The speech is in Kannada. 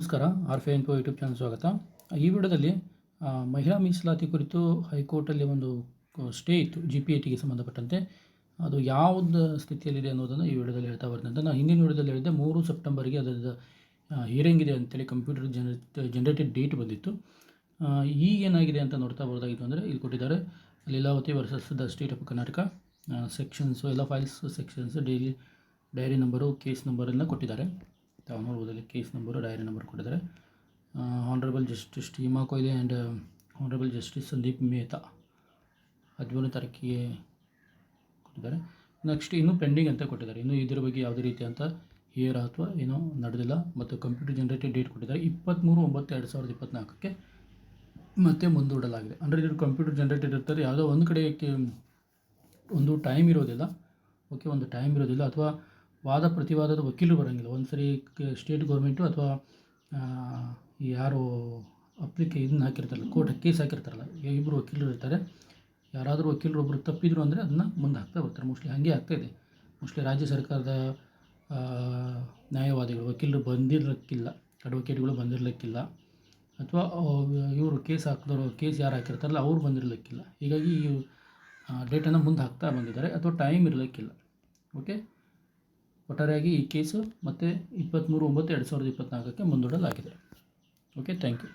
ನಮಸ್ಕಾರ ಆರ್ ಫೆ ಇನ್ಫೋ ಯೂಟ್ಯೂಬ್ ಚಾನಲ್ ಸ್ವಾಗತ. ಈ ವಿಡಿಯೋದಲ್ಲಿ ಮಹಿಳಾ ಮೀಸಲಾತಿ ಕುರಿತು ಹೈಕೋರ್ಟಲ್ಲಿ ಒಂದು ಸ್ಟೇ ಇತ್ತು ಜಿ ಪಿ ಟಿಗೆ ಸಂಬಂಧಪಟ್ಟಂತೆ. ಅದು ಯಾವುದು ಸ್ಥಿತಿಯಲ್ಲಿದೆ ಅನ್ನೋದನ್ನು ಈ ವಿಡಿಯೋದಲ್ಲಿ ಹೇಳ್ತಾ ಬರ್ತೀನಿ. ಅಂತ ನಾನು ಹಿಂದಿನ ವಿಡಿಯೋದಲ್ಲಿ ಹೇಳಿದ್ದೆ, ಮೂರು ಸೆಪ್ಟೆಂಬರ್ಗೆ ಅದರ ಹಿಯರಿಂಗ್ ಇದೆ ಅಂತೇಳಿ ಕಂಪ್ಯೂಟರ್ ಜನರೇಟ್ ಜನರೇಟೆಡ್ ಡೇಟ್ ಬಂದಿತ್ತು. ಈಗೇನಾಗಿದೆ ಅಂತ ನೋಡ್ತಾ ಬರೋದಾಗಿತ್ತು ಅಂದರೆ, ಇಲ್ಲಿ ಕೊಟ್ಟಿದ್ದಾರೆ, Leelavathi versus the state of Karnataka sections ಎಲ್ಲ files sections daily diary number case ನಂಬರನ್ನು ಕೊಟ್ಟಿದ್ದಾರೆ. ತಾವು ಕೇಸ್ ನಂಬರು, ಡೈರಿ ನಂಬರ್ ಕೊಟ್ಟಿದ್ದಾರೆ. Honourable justice Hima Kohli and honourable justice Sandeep Mehta ಹದಿಮೂರನೇ ತಾರೀಕಿಗೆ ಕೊಟ್ಟಿದ್ದಾರೆ. ನೆಕ್ಸ್ಟ್ ಇನ್ನೂ ಪೆಂಡಿಂಗ್ ಅಂತ ಕೊಟ್ಟಿದ್ದಾರೆ. ಇನ್ನೂ ಇದರ ಬಗ್ಗೆ ಯಾವುದೇ ರೀತಿ ಅಂತ ಹಿಯರ್ ಅಥವಾ ಏನೋ ನಡೆದಿಲ್ಲ. ಮತ್ತು ಕಂಪ್ಯೂಟರ್ ಜನರೇಟೆಡ್ ಡೇಟ್ ಕೊಟ್ಟಿದ್ದಾರೆ. ಇಪ್ಪತ್ತ್ಮೂರು ಒಂಬತ್ತು ಎರಡು ಸಾವಿರದ ಇಪ್ಪತ್ತ್ನಾಲ್ಕಕ್ಕೆ ಮತ್ತೆ ಮುಂದೂಡಲಾಗಿದೆ. ಅಂದರೆ ಇದು ಕಂಪ್ಯೂಟರ್ ಜನರೇಟೆಡ್ ಇರ್ತಾರೆ. ಯಾವುದೋ ಒಂದು ಕಡೆ ಕೆ- ಒಂದು ಟೈಮ್ ಇರೋದಿಲ್ಲ. ಓಕೆ ಒಂದು ಟೈಮ್ ಇರೋದಿಲ್ಲ. ಅಥವಾ ವಾದ ಪ್ರತಿವಾದದ ವಕೀಲರು ಬರೋಂಗಿಲ್ಲ. ಒಂದು ಸರಿ ಸ್ಟೇಟ್ ಗೌರ್ಮೆಂಟು ಅಥವಾ ಯಾರು ಅಪ್ಲಿಕೆ ಇದನ್ನ ಹಾಕಿರ್ತಾರಲ್ಲ, ಕೋರ್ಟ್ ಕೇಸ್ ಹಾಕಿರ್ತಾರಲ್ಲ ಇಬ್ಬರು ವಕೀಲರು ಇರ್ತಾರೆ. ಯಾರಾದರೂ ವಕೀಲರು ಒಬ್ಬರು ತಪ್ಪಿದ್ರು ಅಂದರೆ ಅದನ್ನು ಮುಂದೆ ಹಾಕ್ತಾ ಬರ್ತಾರೆ ಮೋಸ್ಟ್ಲಿ ಹಾಗೆ ಆಗ್ತಾಯಿದೆ ಮೋಸ್ಟ್ಲಿ ರಾಜ್ಯ ಸರ್ಕಾರದ ನ್ಯಾಯವಾದಿಗಳು, ವಕೀಲರು ಬಂದಿರಲಿಕ್ಕಿಲ್ಲ ಅಡ್ವೊಕೇಟ್ಗಳು ಬಂದಿರಲಿಕ್ಕಿಲ್ಲ. ಅಥವಾ ಇವರು ಕೇಸ್ ಹಾಕಿದವರು, ಕೇಸ್ ಯಾರು ಹಾಕಿರ್ತಾರಲ್ಲ, ಅವ್ರು ಬಂದಿರಲಿಕ್ಕಿಲ್ಲ. ಹೀಗಾಗಿ ಈ ಡೇಟನ್ನು ಮುಂದೆ ಹಾಕ್ತಾ ಬಂದಿದ್ದಾರೆ. ಅಥವಾ ಟೈಮ್ ಇರಲಿಕ್ಕಿಲ್ಲ. ಓಕೆ ಒಟ್ಟಾರೆಯಾಗಿ ಈ ಕೇಸು ಮತ್ತು ಇಪ್ಪತ್ತ್ಮೂರು ಒಂಬತ್ತು ಎರಡು ಸಾವಿರದ ಇಪ್ಪತ್ತ್ನಾಲ್ಕಕ್ಕೆ ಮುಂದೂಡಲಾಗಿದೆ. Okay thank you